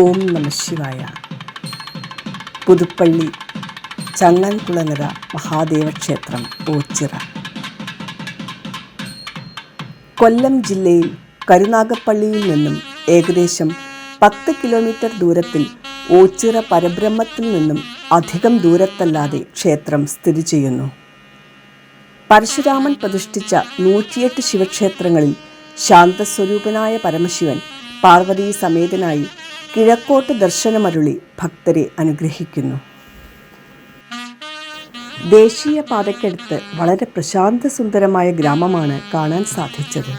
ഓം നമ ശിവായ. പുതുപ്പള്ളി ചങ്ങൻകുളനിര മഹാദേവ ക്ഷേത്രം ഓച്ചിറ. കൊല്ലം ജില്ലയിൽ കരുനാഗപ്പള്ളിയിൽ നിന്നും ഏകദേശം പത്ത് കിലോമീറ്റർ ദൂരത്തിൽ ഓച്ചിറ പരബ്രഹ്മത്തിൽ നിന്നും അധികം ദൂരത്തല്ലാതെ ക്ഷേത്രം സ്ഥിതി ചെയ്യുന്നു. പരശുരാമൻ പ്രതിഷ്ഠിച്ച നൂറ്റിയെട്ട് ശിവക്ഷേത്രങ്ങളിൽ ശാന്തസ്വരൂപനായ പരമശിവൻ പാർവതീ സമേതനായി കിഴക്കോട്ട് ദർശനമരുളി ഭക്തരെ അനുഗ്രഹിക്കുന്നു. ദേശീയ പാതയ്ക്കടുത്ത് വളരെ പ്രശാന്ത സുന്ദരമായ ഗ്രാമമാണ് കാണാൻ സാധിച്ചത്.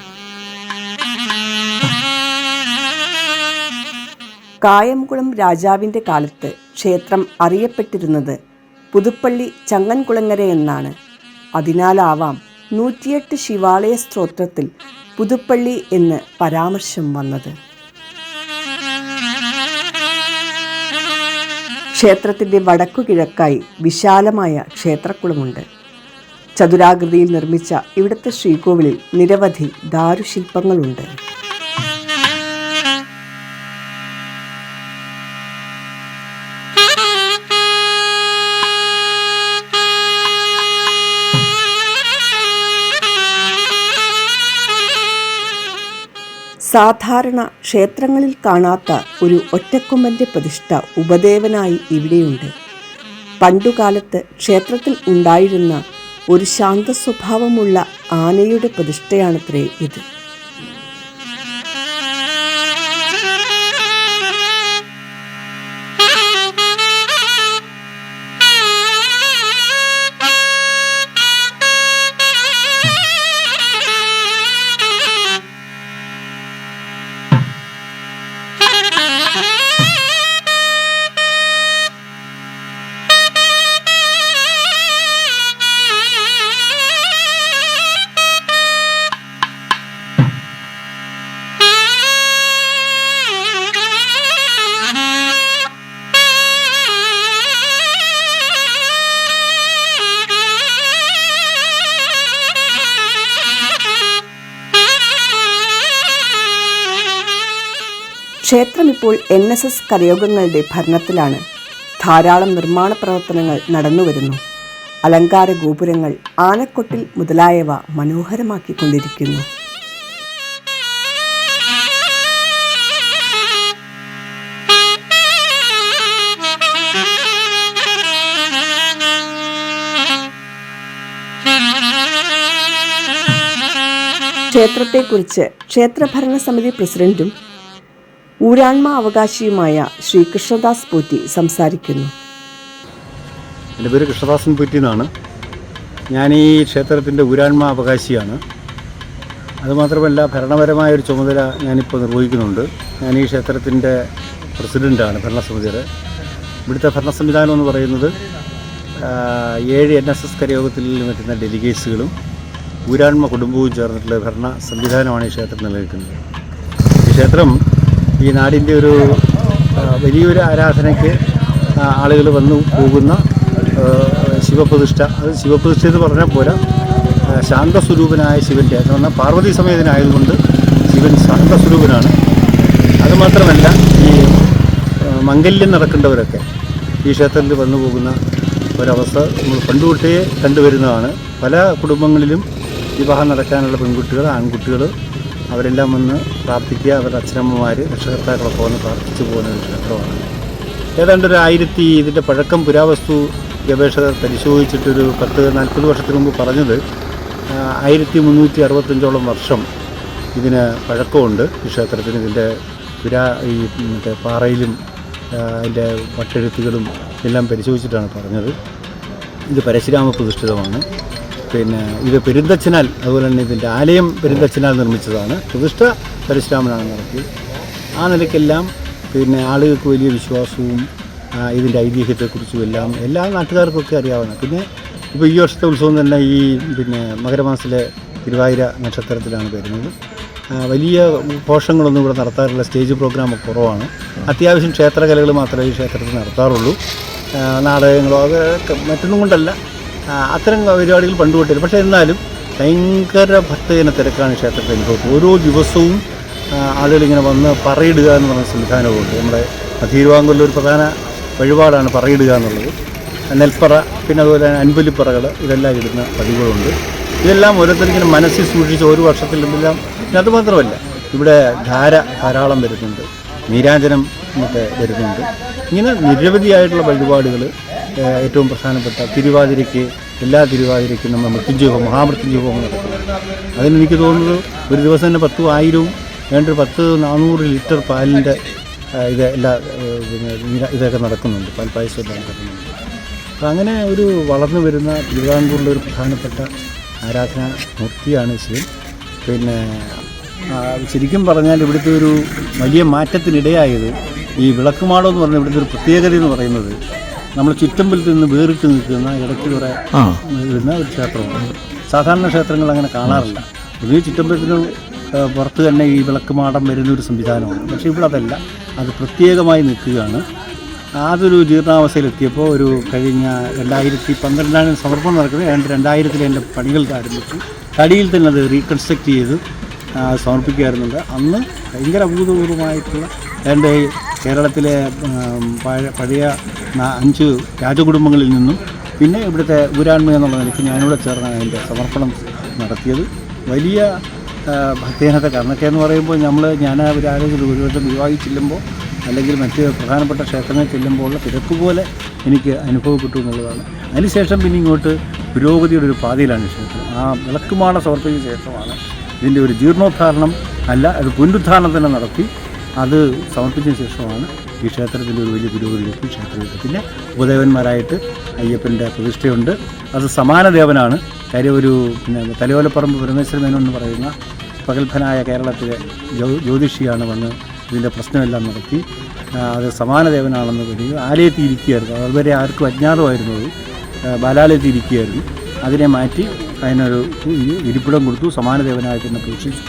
കായംകുളം രാജാവിന്റെ കാലത്ത് ക്ഷേത്രം അറിയപ്പെട്ടിരുന്നത് പുതുപ്പള്ളി ചങ്ങൻകുളങ്ങര എന്നാണ്. അതിനാലാവാം നൂറ്റിയെട്ട് ശിവാലയ സ്ത്രോത്രത്തിൽ പുതുപ്പള്ളി എന്ന് പരാമർശം വന്നത്. ക്ഷേത്രത്തിന്റെ വടക്കുകിഴക്കായി വിശാലമായ ക്ഷേത്രക്കുളമുണ്ട്. ചതുരാകൃതിയിൽ നിർമ്മിച്ച ഇവിടുത്തെ ശ്രീകോവിലിൽ നിരവധി ദാരുശില്പങ്ങളുണ്ട്. സാധാരണ ക്ഷേത്രങ്ങളിൽ കാണാത്ത ഒരു ഒറ്റക്കൊമ്പന്റെ പ്രതിഷ്ഠ ഉപദേവനായി ഇവിടെയുണ്ട്. പണ്ടുകാലത്ത് ക്ഷേത്രത്തിൽ ഉണ്ടായിരുന്ന ഒരു ശാന്ത സ്വഭാവമുള്ള ആനയുടെ പ്രതിഷ്ഠയാണത്രേ ഇത്. ക്ഷേത്രം ഇപ്പോൾ എൻ എസ് എസ് കരയോഗങ്ങളുടെ ഭരണത്തിലാണ്. ധാരാളം നിർമ്മാണ പ്രവർത്തനങ്ങൾ നടന്നുവരുന്നു. അലങ്കാര ഗോപുരങ്ങൾ ആനക്കൊട്ടിൽ മുതലായവ മനോഹരമാക്കിക്കൊണ്ടിരിക്കുന്നു. ക്ഷേത്രത്തെക്കുറിച്ച് ക്ഷേത്രഭരണ സമിതി പ്രസിഡന്റും ഊരാൺമ അവകാശിയുമായ ശ്രീ കൃഷ്ണദാസ് പൂറ്റി സംസാരിക്കുന്നു. എന്റെ പേര് കൃഷ്ണദാസൻ പൂറ്റി എന്നാണ്. ഞാൻ ഈ ക്ഷേത്രത്തിന്റെ ഊരാൺമ അവകാശിയാണ് അതുമാത്രമല്ല ഭരണപരമായ ഒരു ചുമതല ഞാനിപ്പോൾ നിർവഹിക്കുന്നുണ്ട്. ഞാൻ ഈ ക്ഷേത്രത്തിന്റെ പ്രസിഡന്റാണ് ഭരണസമിതിയുടെ. ഇവിടുത്തെ ഭരണ സംവിധാനം എന്ന് പറയുന്നത് ഏഴ് എൻ എസ് എസ് കരയോഗത്തിൽ വരുന്ന ഡെലിഗേറ്റ്സുകളും ഊരാൺമ കുടുംബവും ചേർന്നിട്ടുള്ള ഭരണ സംവിധാനമാണ് ഈ ക്ഷേത്രം നിലനിൽക്കുന്നത്. ഈ ക്ഷേത്രം ഈ നാടിന്റെ ഒരു വലിയൊരു ആരാധനയ്ക്ക് ആളുകൾ വന്നു പോകുന്ന ശിവപ്രതിഷ്ഠ. അത് ശിവപ്രതിഷ്ഠ എന്ന് പറഞ്ഞാൽ ആ, ശാന്തസ്വരൂപനായ ശിവന്റെ എന്ന് പറഞ്ഞാൽ പാർവതി സമേതനായതുകൊണ്ട് ശിവൻ ശാന്തസ്വരൂപനാണ്. അതുമാത്രമല്ല ഈ മംഗല്യം നടക്കേണ്ടവരൊക്കെ ഈ ക്ഷേത്രത്തിൽ വന്നു പോകുന്ന ഒരവസ്ഥ നമ്മൾ പണ്ടുതൊട്ടേ കണ്ടുവരുന്നതാണ്. പല കുടുംബങ്ങളിലും വിവാഹം നടക്കാനുള്ള പെൺകുട്ടികൾ ആൺകുട്ടികൾ അവരെല്ലാം വന്ന് പ്രാർത്ഥിക്കുക. അവരുടെ അച്ഛനമ്മമാർ രക്ഷകർത്താക്കളൊക്കെ വന്ന് പ്രാർത്ഥിച്ചു പോകുന്ന ഒരു ക്ഷേത്രമാണ്. ഏതാണ്ട് ഒരു ആയിരത്തി ഇതിന്റെ പഴക്കം പുരാവസ്തു ഗവേഷകർ പരിശോധിച്ചിട്ടൊരു പത്ത് നാൽപ്പത് വർഷത്തിന് മുമ്പ് പറഞ്ഞത് ആയിരത്തി മുന്നൂറ്റി അറുപത്തഞ്ചോളം വർഷം ഇതിന് പഴക്കമുണ്ട് ഈ ക്ഷേത്രത്തിന്. ഇതിന്റെ പുരാ ഈ മറ്റേ പാറയിലും അതിന്റെ വട്ടെഴുത്തുകളും എല്ലാം പരിശോധിച്ചിട്ടാണ് പറഞ്ഞത്. ഇത് പരശുരാമ പ്രതിഷ്ഠിതമാണ്. പിന്നെ ഇത് പെരുന്തച്ഛനാൽ അതുപോലെ തന്നെ ഇതിന്റെ ആലയം പെരുന്തച്ഛനാൽ നിർമ്മിച്ചതാണ്. പ്രതിഷ്ഠ പരശുരാമനാണ് നടത്തി ആ നിലയ്ക്കെല്ലാം പിന്നെ ആളുകൾക്ക് വലിയ വിശ്വാസവും ഇതിന്റെ ഐതിഹ്യത്തെക്കുറിച്ചും എല്ലാം എല്ലാ നാട്ടുകാർക്കൊക്കെ അറിയാവുന്ന പിന്നെ ഇപ്പോൾ ഈ വർഷത്തെ ഉത്സവം തന്നെ ഈ പിന്നെ മകരമാസത്തിലെ തിരുവാതിര നക്ഷത്രത്തിലാണ് വരുന്നത്. വലിയ ഘോഷങ്ങളൊന്നും ഇവിടെ നടത്താറില്ല. സ്റ്റേജ് പ്രോഗ്രാം കുറവാണ്. അത്യാവശ്യം ക്ഷേത്രകലകൾ മാത്രമേ ഈ ക്ഷേത്രത്തിൽ നടത്താറുള്ളൂ. നാടകങ്ങളോ അത് മറ്റൊന്നും കൊണ്ടല്ല. അത്തരം പരിപാടികൾ പണ്ട് തൊട്ടില്ല പക്ഷേ എന്നാലും ഭയങ്കര ഭക്തജന തിരക്കാണ് ക്ഷേത്രത്തിൽ അനുഭവം ഓരോ ദിവസവും ആളുകളിങ്ങനെ വന്ന് പറയിടുക എന്ന് പറഞ്ഞ സംവിധാനമുണ്ട്. നമ്മുടെ തിരുവാങ്കൂരിലെ ഒരു പ്രധാന വഴിപാടാണ് പറയിടുക എന്നുള്ളത്. നെൽപ്പറ പിന്നെ അതുപോലെ തന്നെ അൻപലിപ്പറകൾ ഇതെല്ലാം ഇടുന്ന പതിവുകളുണ്ട്. ഇതെല്ലാം ഓരോരുത്തരിങ്ങനെ മനസ്സിൽ സൂക്ഷിച്ച് ഒരു വർഷത്തിലെല്ലാം പിന്നെ അത് മാത്രമല്ല ഇവിടെ ധാര ധാരാളം വരുന്നുണ്ട്. നീരാഞ്ജനം ഒക്കെ വരുന്നുണ്ട്. ഇങ്ങനെ നിരവധിയായിട്ടുള്ള വഴിപാടുകൾ ഏറ്റവും പ്രധാനപ്പെട്ട തിരുവാതിരയ്ക്ക് എല്ലാ തിരുവാതിരയ്ക്കും നമ്മൾ മൃത്യുഞ്ജയഹോമം മഹാമൃത്യുഞ്ജയഹോമം നടക്കുന്നത് അതിനെനിക്ക് തോന്നുന്നത് ഒരു ദിവസം തന്നെ പത്തും ആയിരവും വേണ്ട പത്ത് നാനൂറ് ലിറ്റർ പാലിന്റെ ഇത് എല്ലാ ഇതൊക്കെ നടക്കുന്നുണ്ട് പാൽ എല്ലാം നടക്കുന്നുണ്ട്. അപ്പം അങ്ങനെ ഒരു വളർന്നു വരുന്ന തിരുവിതാംകൂറിലെ ഒരു പ്രധാനപ്പെട്ട ആരാധനാ മൂർത്തിയാണ് ശിവൻ പിന്നെ ശരിക്കും പറഞ്ഞാൽ ഇവിടുത്തെ ഒരു വലിയ മാറ്റത്തിനിടയായത് ഈ വിളക്കുമാടം എന്ന് പറഞ്ഞ ഇവിടുത്തെ ഒരു പ്രത്യേകത എന്ന് പറയുന്നത് നമ്മൾ ചുറ്റമ്പലത്തിൽ നിന്ന് വേറിട്ട് നിൽക്കുന്ന ഇടയ്ക്ക് കുറെ വരുന്ന ഒരു ക്ഷേത്രമാണ് സാധാരണ ക്ഷേത്രങ്ങൾ അങ്ങനെ കാണാറില്ല. പൊതുവെ ചുറ്റമ്പലത്തിന് പുറത്ത് തന്നെ ഈ വിളക്ക് മാടം വരുന്ന ഒരു സംവിധാനമാണ് പക്ഷേ ഇവിടെ അതല്ല. അത് പ്രത്യേകമായി നിൽക്കുകയാണ്. അതൊരു ജീർണാവസ്ഥയിലെത്തിയപ്പോൾ ഒരു കഴിഞ്ഞ രണ്ടായിരത്തി പന്ത്രണ്ടാണ് സമർപ്പണം നടക്കുന്നത്. രണ്ട് രണ്ടായിരത്തിൽ എന്റെ പണികൾ ആരംഭിച്ചു. തടിയിൽ തന്നെ അത് റീകൺസ്ട്രക്ട് ചെയ്ത് സമർപ്പിക്കുകയായിരുന്നുണ്ട്. സമർപ്പിക്കുമായിരുന്നുണ്ട് അന്ന് ഭയങ്കര അഭൂതപൂർവമായിട്ടുള്ള എന്റെ കേരളത്തിലെ പഴയ അഞ്ച് രാജകുടുംബങ്ങളിൽ നിന്നും പിന്നെ ഇവിടുത്തെ ഊരാൺമ എന്നുള്ള നിലയ്ക്ക് ഞാനിവിടെ ചേർന്ന് അതിന്റെ സമർപ്പണം നടത്തിയത്. വലിയ ആ, കാരണക്കെ എന്ന് പറയുമ്പോൾ നമ്മൾ ഞാൻ ഒരു ആരെങ്കിലും ഒരു വിവാഹി ചെല്ലുമ്പോൾ അല്ലെങ്കിൽ മറ്റ് പ്രധാനപ്പെട്ട ക്ഷേത്രങ്ങളിൽ ചെല്ലുമ്പോൾ ഉള്ള തിരക്ക് പോലെ എനിക്ക് അനുഭവപ്പെട്ടു എന്നുള്ളതാണ്. അതിനുശേഷം പിന്നെ ഇങ്ങോട്ട് പുരോഗതിയുടെ ഒരു പാതയിലാണ് ക്ഷേത്രം. ആ വിളക്കുമാണ സമർപ്പിച്ച ശേഷമാണ് ഇതിന്റെ ഒരു ജീർണോദ്ധാരണം അല്ല അത് പുനരുദ്ധാരണം തന്നെ നടത്തി അത് സമർപ്പിച്ചതിന് ശേഷമാണ് ഈ ക്ഷേത്രത്തിന്റെ ഒരു വലിയ പുരോഗതിയിലേക്ക് ക്ഷേത്രത്തിൽ പിന്നെ ഉപദേവന്മാരായിട്ട് അയ്യപ്പന്റെ പ്രതിഷ്ഠയുണ്ട്. അത് സമാന ദേവനാണ് കാര്യം ഒരു പിന്നെ തലയോലപ്പറമ്പ് പരമേശ്വര എന്ന് പറയുന്ന പ്രഗത്ഭനായ കേരളത്തിലെ ജ്യോ ജ്യോതിഷിയാണ് വന്ന് ഇതിന്റെ പ്രശ്നമെല്ലാം നടത്തി. അത് സമാന ദേവനാണെന്ന് വരിക ആലയത്തിൽ ഇരിക്കുകയായിരുന്നു അതുവരെ ആർക്കും അജ്ഞാതമായിരുന്നത് ബാലാലയത്തിൽ ഇരിക്കുകയായിരുന്നു അതിനെ മാറ്റി അതിനൊരു ഇരിപ്പിടം കൊടുത്തു. സമാന ദേവനായിട്ട് തന്നെ പ്രതീക്ഷിച്ചു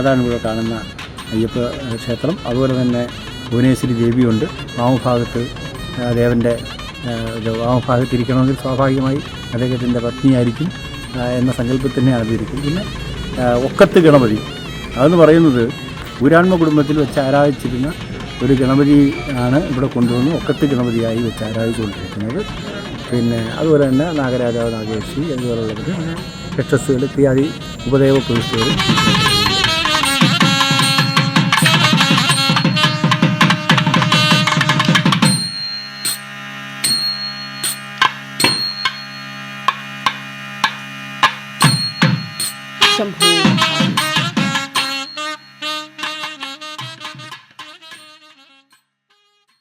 അതാണ് ഇവിടെ കാണുന്ന അയ്യപ്പ ക്ഷേത്രം അതുപോലെ തന്നെ ഭുവനേശ്വരി ദേവിയുണ്ട്. വാമഭാഗത്ത് ദേവന്റെ വാമഭാഗത്തിരിക്കണമെങ്കിൽ സ്വാഭാവികമായി അദ്ദേഹത്തിന്റെ പത്നിയായിരിക്കും എന്ന സങ്കല്പത്തിൽ തന്നെയാണ് പിന്നെ ഒക്കത്ത് ഗണപതി. അതെന്ന് പറയുന്നത് ഊരാൺമ കുടുംബത്തിൽ വെച്ച് ആരാധിച്ചിരുന്ന ഒരു ഗണപതി ആണ് ഇവിടെ കൊണ്ടുവന്ന് ഒക്കത്ത് ഗണപതിയായി വെച്ച് ആരാധിച്ചുകൊണ്ടിരിക്കുന്നത്. പിന്നെ അതുപോലെ തന്നെ നാഗരാജാവ് നാഗേശ്വരി അതുപോലുള്ളവർ രക്ഷസുകൾ ഇത്യാദി ഉപദേവ പ്രതിഷ്ഠകൾ